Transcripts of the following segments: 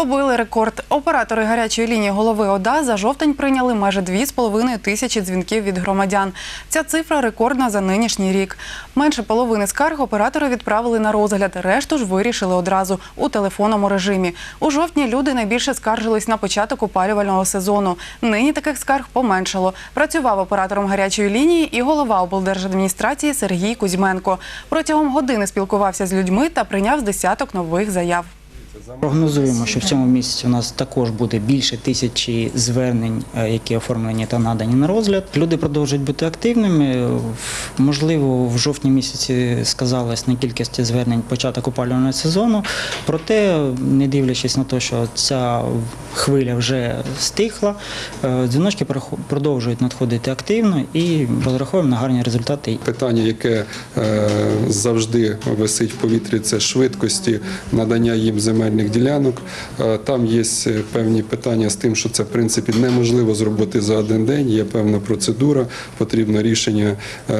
Побили рекорд. Оператори гарячої лінії голови ОДА за жовтень прийняли майже 2,5 тисячі дзвінків від громадян. Ця цифра рекордна за нинішній рік. Менше половини скарг оператори відправили на розгляд. Решту ж вирішили одразу у телефонному режимі. У жовтні люди найбільше скаржились на початок опалювального сезону. Нині таких скарг поменшало. Працював оператором гарячої лінії і голова облдержадміністрації Сергій Кузьменко. Протягом години спілкувався з людьми та прийняв з десяток нових заяв. Прогнозуємо, що в цьому місяці у нас також буде більше тисячі звернень, е, які оформлені та надані на розгляд. Люди продовжують бути активними. Можливо, в жовтні місяці сказалось на кількості звернень початок опалювального сезону. Проте, не дивлячись на те, що ця хвиля вже стихла, е, дзвіночки продовжують надходити активно і розраховуємо на гарні результати. Питання, яке е, завжди висить в повітрі, це швидкості надання їм земельних ділянок. Е, Там є певні питання з тим, що це в принципі неможливо зробити за один день. Є певна процедура, потрібно рішення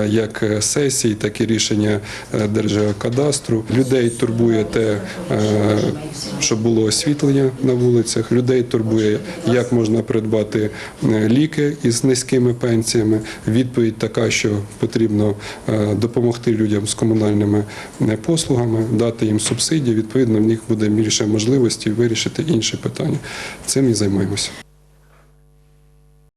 як сесії, так і рішення Держгеокадастру. Людей турбує те, щоб було освітлення на вулицях. Людей турбує, як можна придбати е, ліки із низькими пенсіями. Відповідь така, що потрібно е, допомогти людям з комунальними е, послугами, дати їм субсидії. Відповідно, в них буде більше можливості вирішити інші питання. Цим і займаємося.